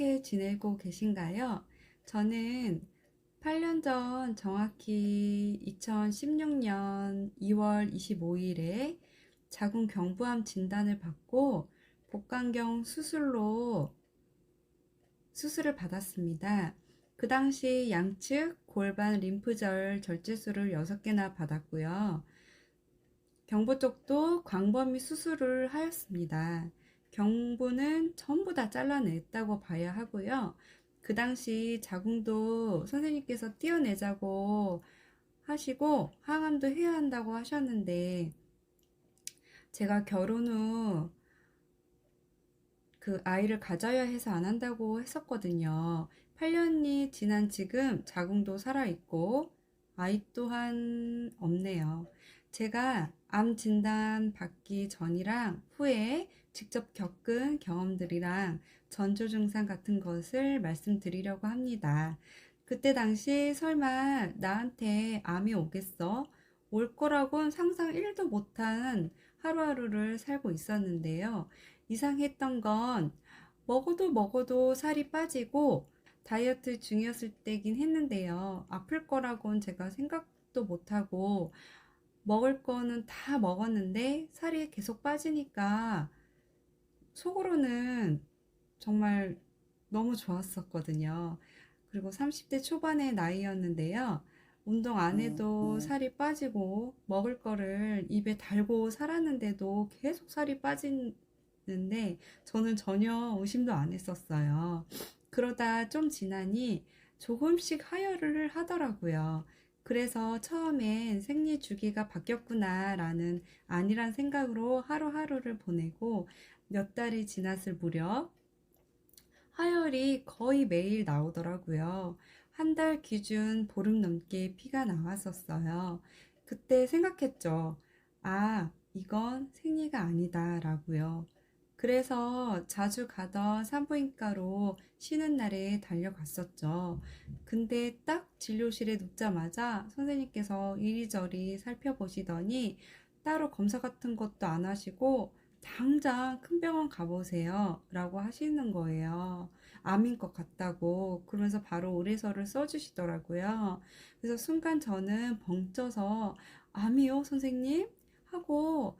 어떻게 지내고 계신가요? 저는 8년 전 정확히 2016년 2월 25일에 자궁 경부암 진단을 받고 복강경 수술로 수술을 받았습니다. 그 당시 양측 골반 림프절 절제술을 6개나 받았고요. 경부 쪽도 광범위 수술을 하였습니다. 경부는 전부 다 잘라냈다고 봐야 하고요. 그 당시 자궁도 선생님께서 띄어내자고 하시고 항암도 해야 한다고 하셨는데 제가 결혼 후 그 아이를 가져야 해서 안 한다고 했었거든요. 8년이 지난 지금 자궁도 살아있고 아이 또한 없네요. 제가 암 진단 받기 전이랑 후에 직접 겪은 경험들이랑 전조 증상 같은 것을 말씀드리려고 합니다. 그때 당시 설마 나한테 암이 오겠어? 올 거라고는 상상 1도 못한 하루하루를 살고 있었는데요. 이상했던 건 먹어도 먹어도 살이 빠지고 다이어트 중이었을 때긴 했는데요. 아플 거라고는 제가 생각도 못하고 먹을 거는 다 먹었는데 살이 계속 빠지니까 속으로는 정말 너무 좋았었거든요. 그리고 30대 초반의 나이였는데요. 운동 안 해도 살이 빠지고 먹을 거를 입에 달고 살았는데도 계속 살이 빠지는데 저는 전혀 의심도 안 했었어요. 그러다 좀 지나니 조금씩 하혈을 하더라고요. 그래서 처음엔 생리 주기가 바뀌었구나라는 아니란 생각으로 하루하루를 보내고 몇 달이 지났을 무렵 하혈이 거의 매일 나오더라고요. 한 달 기준 보름 넘게 피가 나왔었어요. 그때 생각했죠. 아, 이건 생리가 아니다 라고요. 그래서 자주 가던 산부인과로 쉬는 날에 달려갔었죠. 근데 딱 진료실에 눕자마자 선생님께서 이리저리 살펴보시더니 따로 검사 같은 것도 안 하시고 당장 큰 병원 가보세요 라고 하시는 거예요. 암인 것 같다고 그러면서 바로 의뢰서를 써주시더라고요. 그래서 순간 저는 벙쪄서 암이요 선생님? 하고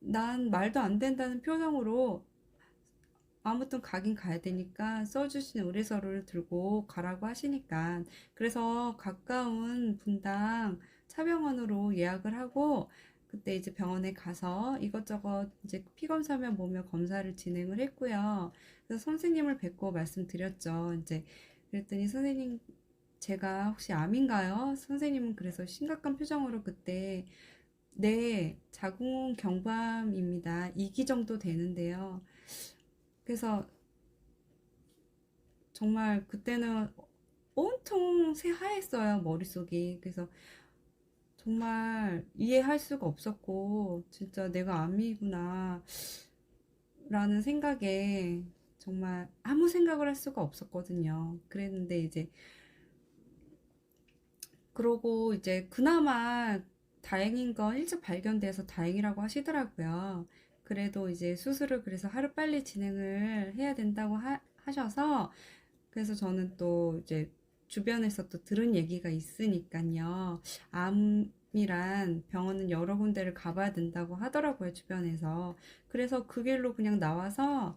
난 말도 안 된다는 표정으로 아무튼 가긴 가야 되니까 써주신 의뢰서를 들고 가라고 하시니까 그래서 가까운 분당 차병원으로 예약을 하고 그때 이제 병원에 가서 이것저것 이제 피 검사며 뭐며 검사를 진행을 했고요. 그래서 선생님을 뵙고 말씀드렸죠. 이제 그랬더니 선생님 제가 혹시 암인가요? 선생님은 그래서 심각한 표정으로 그때 네, 자궁 경부암입니다. 2기 정도 되는데요. 그래서 정말 그때는 온통 새하였어요, 머릿속이. 그래서 정말 이해할 수가 없었고, 진짜 내가 암이구나, 라는 생각에 정말 아무 생각을 할 수가 없었거든요. 그랬는데 이제, 그러고 이제 그나마 다행인 건 일찍 발견돼서 다행이라고 하시더라고요. 그래도 이제 수술을 그래서 하루 빨리 진행을 해야 된다고 하, 하셔서 그래서 저는 또 이제 주변에서 또 들은 얘기가 있으니까요. 암이란 병원은 여러 군데를 가봐야 된다고 하더라고요, 주변에서. 그래서 그 길로 그냥 나와서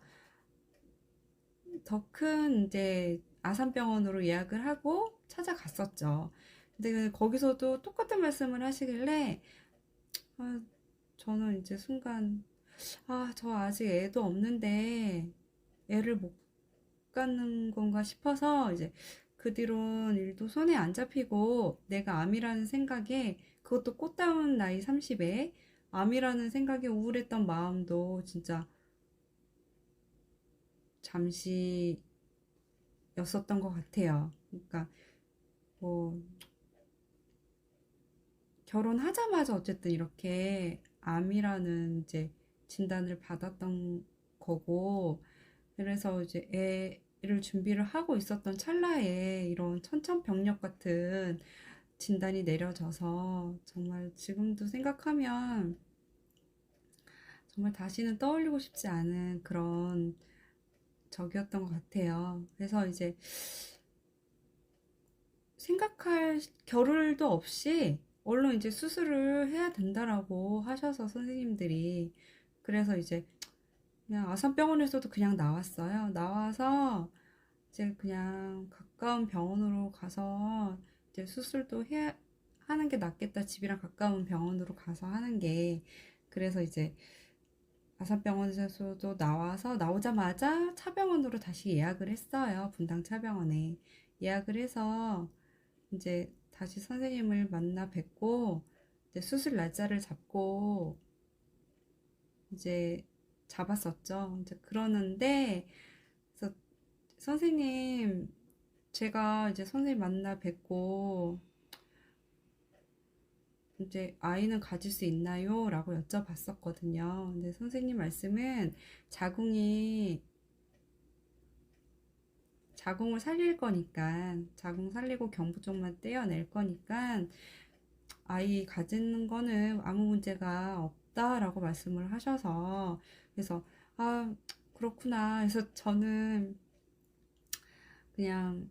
더 큰 이제 아산병원으로 예약을 하고 찾아갔었죠. 근데 거기서도 똑같은 말씀을 하시길래 아, 저는 이제 순간 아, 저 아직 애도 없는데 애를 못 갖는 건가 싶어서 이제 그 뒤론 일도 손에 안 잡히고 내가 암이라는 생각에 그것도 꽃다운 나이 30에 암이라는 생각에 우울했던 마음도 진짜 잠시였었던 것 같아요. 그러니까 뭐 결혼하자마자 어쨌든 이렇게 암이라는 이제 진단을 받았던 거고, 그래서 이제 애 를 준비를 하고 있었던 찰나에 이런 천천병력 같은 진단이 내려져서 정말 지금도 생각하면 정말 다시는 떠올리고 싶지 않은 그런 적이었던 것 같아요. 그래서 이제 생각할 겨를도 없이 얼른 이제 수술을 해야 된다라고 하셔서 선생님들이 그래서 이제 그냥 아산병원에서도 그냥 나왔어요. 나와서 이제 그냥 가까운 병원으로 가서 이제 수술도 해 하는 게 낫겠다. 집이랑 가까운 병원으로 가서 하는 게 그래서 이제 아산병원에서도 나와서 나오자마자 차병원으로 다시 예약을 했어요. 분당 차병원에 예약을 해서 이제 다시 선생님을 만나 뵙고 이제 수술 날짜를 잡고 이제 잡았었죠. 이제 그러는데 그래서 선생님 제가 이제 선생님 만나 뵙고 이제 아이는 가질 수 있나요? 라고 여쭤봤었거든요. 근데 선생님 말씀은 자궁이 자궁을 살릴 거니까 자궁 살리고 경부 쪽만 떼어낼 거니까 아이 가지는 거는 아무 문제가 없다라고 말씀을 하셔서 그래서 아 그렇구나 그래서 저는 그냥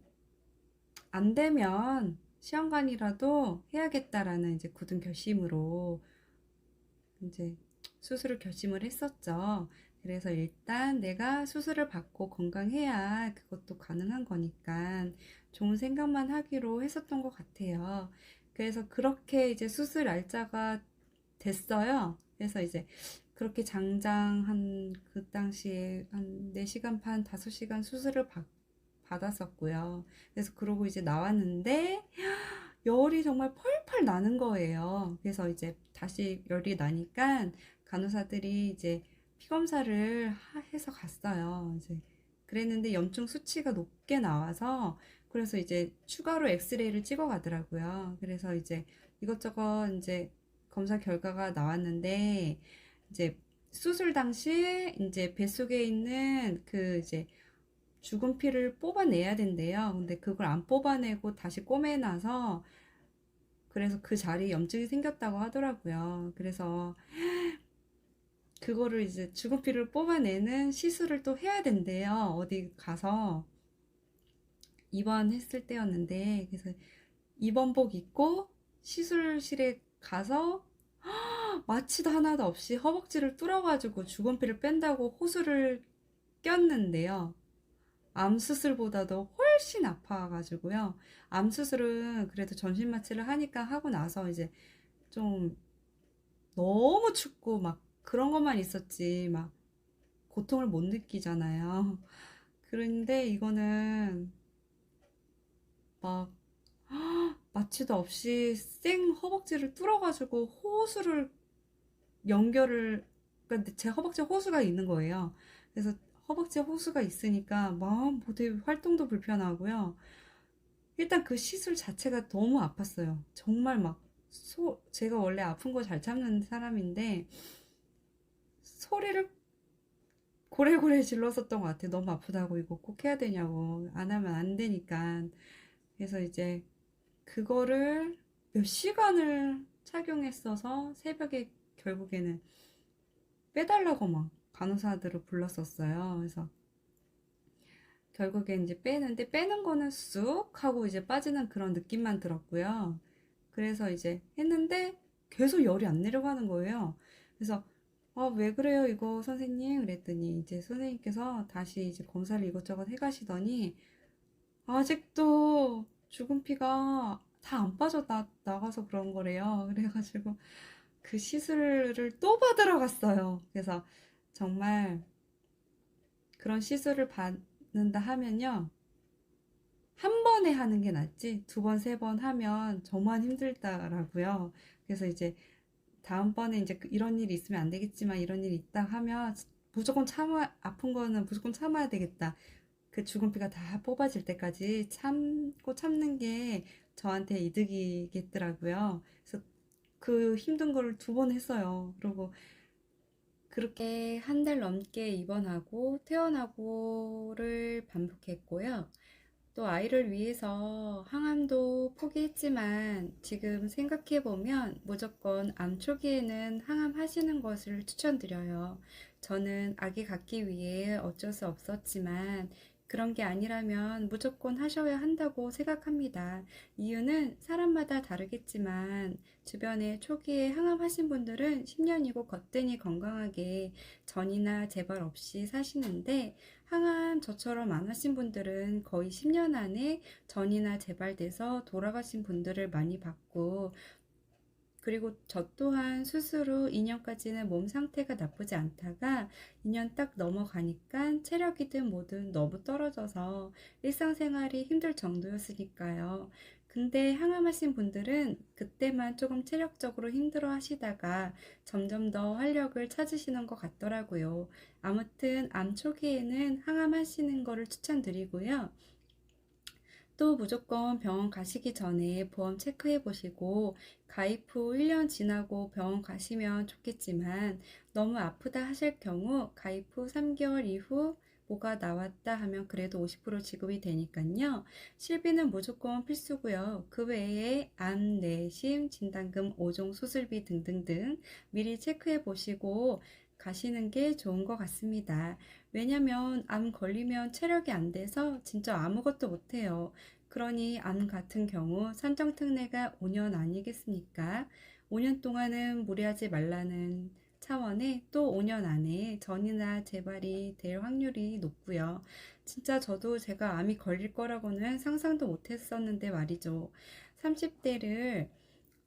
안 되면 시험관이라도 해야겠다라는 이제 굳은 결심으로 이제 수술을 결심을 했었죠. 그래서 일단 내가 수술을 받고 건강해야 그것도 가능한 거니까 좋은 생각만 하기로 했었던 것 같아요. 그래서 그렇게 이제 수술 날짜가 됐어요. 그래서 이제 그렇게 장장 한 그 당시에 한 4시간 반, 5시간 수술을 받, 받았었고요. 그래서 그러고 이제 나왔는데 열이 정말 펄펄 나는 거예요. 그래서 이제 다시 열이 나니까 간호사들이 이제 피 검사를 하- 해서 갔어요. 이제 그랬는데 염증 수치가 높게 나와서 그래서 이제 추가로 엑스레이를 찍어 가더라고요. 그래서 이제 이것저것 이제 검사 결과가 나왔는데 이제 수술 당시 이제 뱃속에 있는 그 이제 죽은 피를 뽑아내야 된대요. 근데 그걸 안 뽑아내고 다시 꼬매놔서 그래서 그 자리에 염증이 생겼다고 하더라고요. 그래서 그거를 이제 죽은 피를 뽑아내는 시술을 또 해야 된대요. 어디 가서 입원했을 때였는데 그래서 입원복 입고 시술실에 가서 마취도 하나도 없이 허벅지를 뚫어가지고 죽은 피를 뺀다고 호수를 꼈는데요. 암 수술보다도 훨씬 아파가지고요. 암 수술은 그래도 전신 마취를 하니까 하고 나서 이제 좀 너무 춥고 막 그런 것만 있었지 막 고통을 못 느끼잖아요. 그런데 이거는 막 마취도 없이 생 허벅지를 뚫어가지고 호수를 연결을 그러니까 제 허벅지 호수가 있는 거예요. 그래서 허벅지에 호수가 있으니까 마음 모두 활동도 불편하고요. 일단 그 시술 자체가 너무 아팠어요. 정말 막 소, 제가 원래 아픈 거 잘 참는 사람인데 소리를 고래고래 질렀었던 것 같아요. 너무 아프다고 이거 꼭 해야 되냐고 안 하면 안 되니까. 그래서 이제 그거를 몇 시간을 착용했어서 새벽에 결국에는 빼달라고 막 간호사들을 불렀었어요. 그래서 결국에 이제 빼는데 빼는 거는 쑥 하고 이제 빠지는 그런 느낌만 들었고요. 그래서 이제 했는데 계속 열이 안 내려가는 거예요. 그래서 아, 왜 그래요, 이거 선생님? 그랬더니 이제 선생님께서 다시 이제 검사를 이것저것 해가시더니 아직도 죽은 피가 다 안 빠져 나, 나가서 그런 거래요. 그래가지고 그 시술을 또 받으러 갔어요. 그래서 정말 그런 시술을 받는다 하면요. 한 번에 하는 게 낫지 두 번, 세 번 하면 정말 힘들다라고요. 그래서 이제 다음번에 이제 그 이런 일이 있으면 안 되겠지만 이런 일이 있다 하면 무조건 참아, 아픈 거는 무조건 참아야 되겠다. 그 죽은 피가 다 뽑아질 때까지 참고 참는 게 저한테 이득이겠더라고요. 그래서 그 힘든 거를 두번 했어요. 그리고 그렇게 한 달 넘게 입원하고 퇴원하고를 반복했고요. 또 아이를 위해서 항암도 포기했지만 지금 생각해보면 무조건 암 초기에는 항암 하시는 것을 추천드려요. 저는 아기 갖기 위해 어쩔 수 없었지만 그런 게 아니라면 무조건 하셔야 한다고 생각합니다. 이유는 사람마다 다르겠지만 주변에 초기에 항암하신 분들은 10년이고 거뜬히 건강하게 전이나 재발 없이 사시는데 항암 저처럼 안 하신 분들은 거의 10년 안에 전이나 재발돼서 돌아가신 분들을 많이 봤고 그리고 저 또한 후 2년까지는 몸 상태가 나쁘지 않다가 2년 딱 넘어가니까 체력이든 뭐든 너무 떨어져서 일상생활이 힘들 정도였으니까요. 근데 항암하신 분들은 그때만 조금 체력적으로 힘들어 하시다가 점점 더 활력을 찾으시는 것 같더라고요. 아무튼 암 초기에는 항암하시는 거를 추천드리고요. 또 무조건 병원 가시기 전에 보험 체크해 보시고 가입 후 1년 지나고 병원 가시면 좋겠지만 너무 아프다 하실 경우 가입 후 3개월 이후 뭐가 나왔다 하면 그래도 50% 지급이 되니까요. 실비는 무조건 필수고요. 그 외에 암, 내심, 진단금, 5종 수술비 등등등 미리 체크해 보시고 가시는 게 좋은 것 같습니다. 왜냐면 암 걸리면 체력이 안 돼서 진짜 아무것도 못해요. 그러니 암 같은 경우 산정특례가 5년 아니겠습니까? 5년 동안은 무리하지 말라는 차원에 또 5년 안에 전이나 재발이 될 확률이 높고요. 진짜 저도 제가 암이 걸릴 거라고는 상상도 못 했었는데 말이죠. 30대를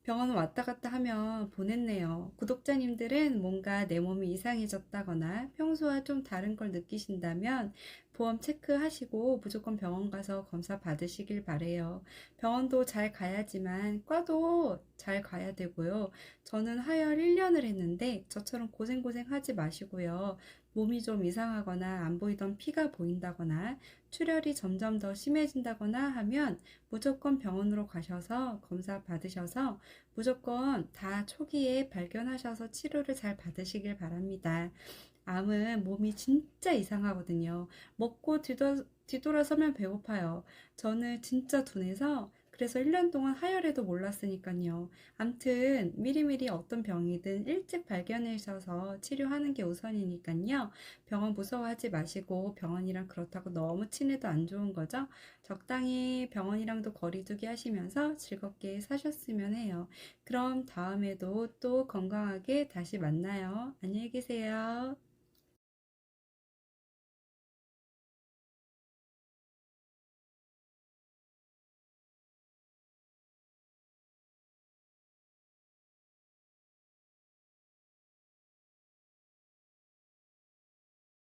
병원 왔다 갔다 하면 보냈네요. 구독자님들은 뭔가 내 몸이 이상해졌다거나 평소와 좀 다른 걸 느끼신다면 보험 체크하시고 무조건 병원 가서 검사 받으시길 바래요. 병원도 잘 가야지만 과도 잘 가야 되고요. 저는 하혈 1년을 했는데 저처럼 고생고생 하지 마시고요. 몸이 좀 이상하거나 안 보이던 피가 보인다거나 출혈이 점점 더 심해진다거나 하면 무조건 병원으로 가셔서 검사 받으셔서 무조건 다 초기에 발견하셔서 치료를 잘 받으시길 바랍니다. 암은 몸이 진짜 이상하거든요. 먹고 뒤돌, 뒤돌아서면 배고파요. 저는 진짜 둔해서 그래서 1년 동안 하혈해도 몰랐으니까요. 암튼 미리미리 어떤 병이든 일찍 발견하셔서 치료하는 게 우선이니까요. 병원 무서워하지 마시고 병원이랑 그렇다고 너무 친해도 안 좋은 거죠. 적당히 병원이랑도 거리두기 하시면서 즐겁게 사셨으면 해요. 그럼 다음에도 또 건강하게 다시 만나요. 안녕히 계세요.